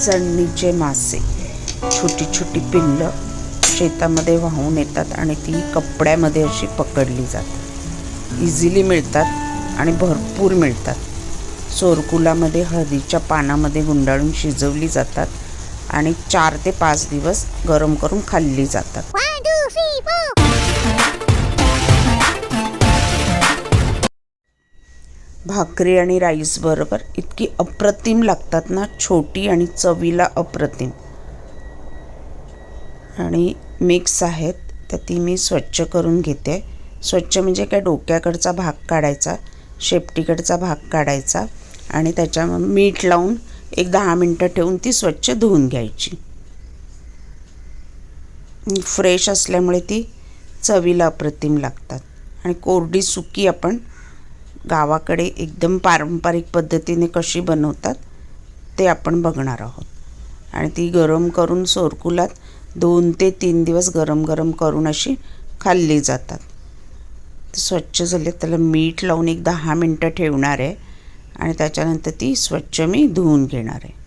चणणीचे मासे. छोटी छोटी पिल्लं शेतामध्ये वाहून येतात आणि ती कपड्यामध्ये अशी पकडली जातात. इझिली मिळतात आणि भरपूर मिळतात. सोरकुलामध्ये हळदीच्या पानामध्ये गुंडाळून शिजवली जातात आणि चार ते पाच दिवस गरम करून खाल्ली जातात. भाकरी आणि राईस बरोबर इतकी अप्रतिम लागतात ना छोटी आणि चवीला अप्रतिम. आणि मिक्स आहेत तर ती मी स्वच्छ करून घेते. स्वच्छ म्हणजे काय डोक्याकडचा भाग काढायचा शेपटीकडचा भाग काढायचा आणि त्याच्यामध्ये मीठ लावून एक दहा मिनटं ठेवून ती स्वच्छ धुवून घ्यायची. फ्रेश असल्यामुळे ती चवीला अप्रतिम लागतात. आणि कोरडी सुकी आपण गावाकडे एकदम पारंपरिक पद्धतीने कशी बनवतात ते आपण बघणार आहोत. आणि ती गरम करून सोरकुलात दोन ते तीन दिवस गरम गरम करून अशी खाल्ली जातात. स्वच्छ झाले त्याला मीठ लावून एक दहा मिनटं ठेवणार आहे आणि त्याच्यानंतर ती स्वच्छ मी धुवून घेणार आहे.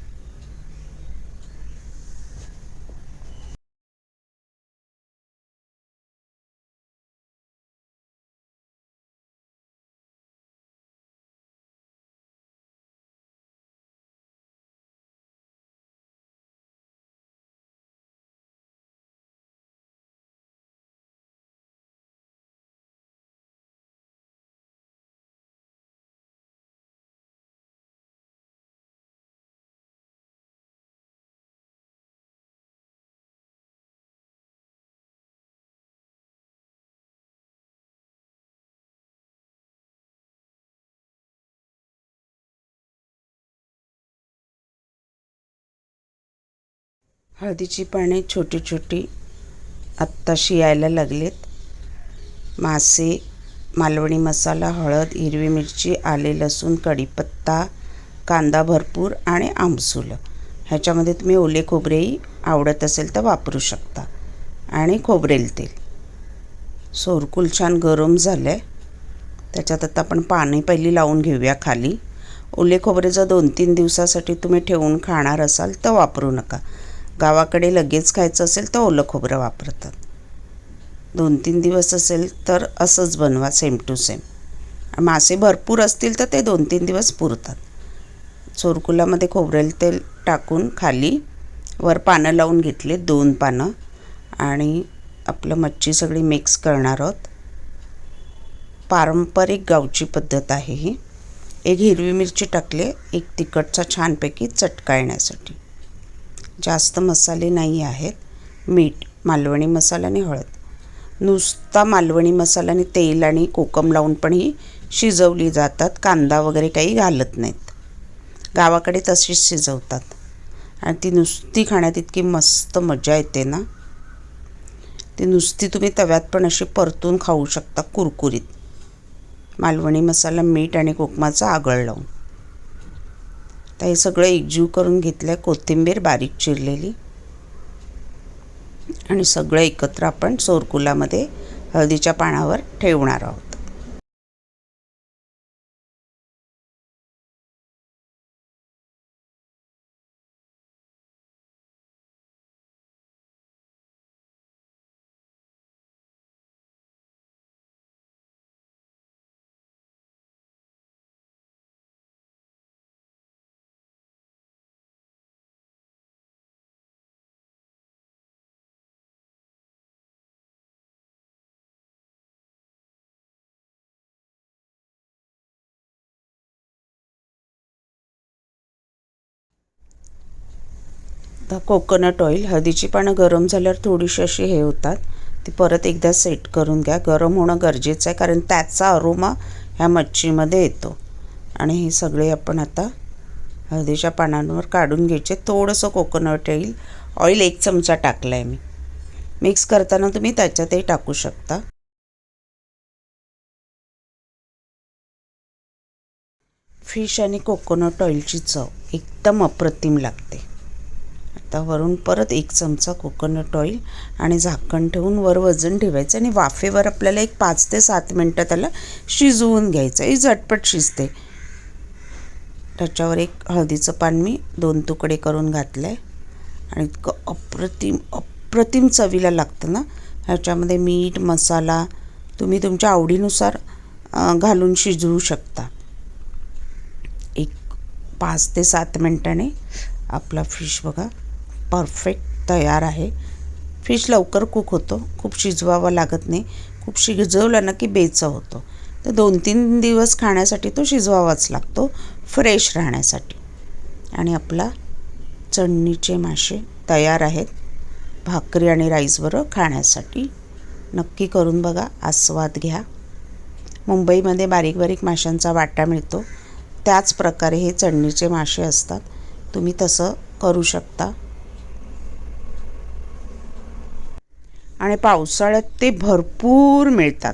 हळदीची पाने छोटी छोटी आत्ताशी यायला लागलेत. मासे मालवणी मसाला हळद हिरवी मिरची आले लसूण कढीपत्ता कांदा भरपूर आणि आमसूल. ह्याच्यामध्ये तुम्ही ओले खोबरेही आवडत असेल तर वापरू शकता. आणि खोबरेल तेल. सोरकुल छान गरम झालं आहे त्याच्यात आता आपण पाणी पहिली लावून घेऊया खाली. ओले खोबरे जर दोन तीन दिवसासाठी तुम्ही ठेवून खाणार असाल तर वापरू नका. गावाकडे लगेच खायचं असेल तर ओलं खोबरं वापरतात. दोन तीन दिवस असेल तर असंच बनवा सेम टू सेम मासे भरपूर असतील तर ते दोन तीन दिवस पुरतात. चोरकुलामध्ये खोबरेल तेल टाकून खाली वर पानं लावून घेतले दोन पानं. आणि आपलं मच्छी सगळी मिक्स करणार आहोत. पारंपरिक गावची पद्धत आहे ही. एक हिरवी मिरची टाकले एक तिखटचा छानपैकी चटका येण्यासाठी. जास्त मसाले नाही आहेत. मीठ मालवणी मसाला आणि हळद. नुसता मालवणी मसाला आणि तेल आणि कोकम लावून पण ही शिजवली जातात. कांदा वगैरे काही घालत नाहीत. गावाकडे तशीच शिजवतात. आणि ती नुसती खाण्यात इतकी मस्त मजा येते ना. ती नुसती तुम्ही तव्यात पण अशी परतून खाऊ शकता कुरकुरीत. मालवणी मसाला मीठ आणि कोकमाचा आगळ लावून. तर हे सगळं एकजीव करून घेतलं आहे कोथिंबीर बारीक चिरलेली. आणि सगळं एकत्र आपण सोरकुलामध्ये हळदीच्या पानावर ठेवणार आहोत. आता कोकोनट ऑइल हळदीची पानं गरम झाल्यावर थोडीशी अशी हे होतात. ती परत एकदा सेट करून घ्या. गरम होणं गरजेचं आहे कारण त्याचा अरोमा ह्या मच्छीमध्ये येतो. आणि हे सगळे आपण आता हळदीच्या पानांवर काढून घ्यायचे. थोडंसं कोकोनट ऑइल ऑइल एक चमचा टाकला आहे मी. मिक्स करताना तुम्ही त्याच्यातही टाकू शकता. फिश आणि कोकोनट ऑइलची चव एकदम अप्रतिम लागते. आता वरून परत एक चमचा कोकोनट ऑइल आणि झाकण ठेवून वर वजन ठेवायचं आणि वाफेवर आपल्याला एक पाच ते सात मिनटं त्याला शिजवून घ्यायचं. ही झटपट शिजते. त्याच्यावर एक हळदीचं पान मी दोन तुकडे करून घातलं आहे आणि इतकं अप्रतिम अप्रतिम चवीला लागतं ना. ह्याच्यामध्ये मीठ मसाला तुम्ही तुमच्या आवडीनुसार घालून शिजवू शकता. एक पाच ते सात मिनटाने आपला फिश बघा. परफेक्ट तयार आहे. फिश लवकर कुक होतो. खूप शिजवावा लागत नाही. खूप शिजवला ना की बेचा होतो. तर दोन तीन दिवस खाण्यासाठी तो शिजवावाच लागतो. फ्रेश राहण्यासाठी. आणि आपला चटणीचे मासे तयार आहेत. भाकरी आणि राईसबरोबर खाण्यासाठी. नक्की करून बघा. आस्वाद घ्या. मुंबईमध्ये बारीक बारीक माशांचा वाटा मिळतो. त्याच प्रकारे हे चढणीचे मासे असतात. तुम्ही तसं करू शकता. आणि पावसाळ्यात ते भरपूर मिळतात.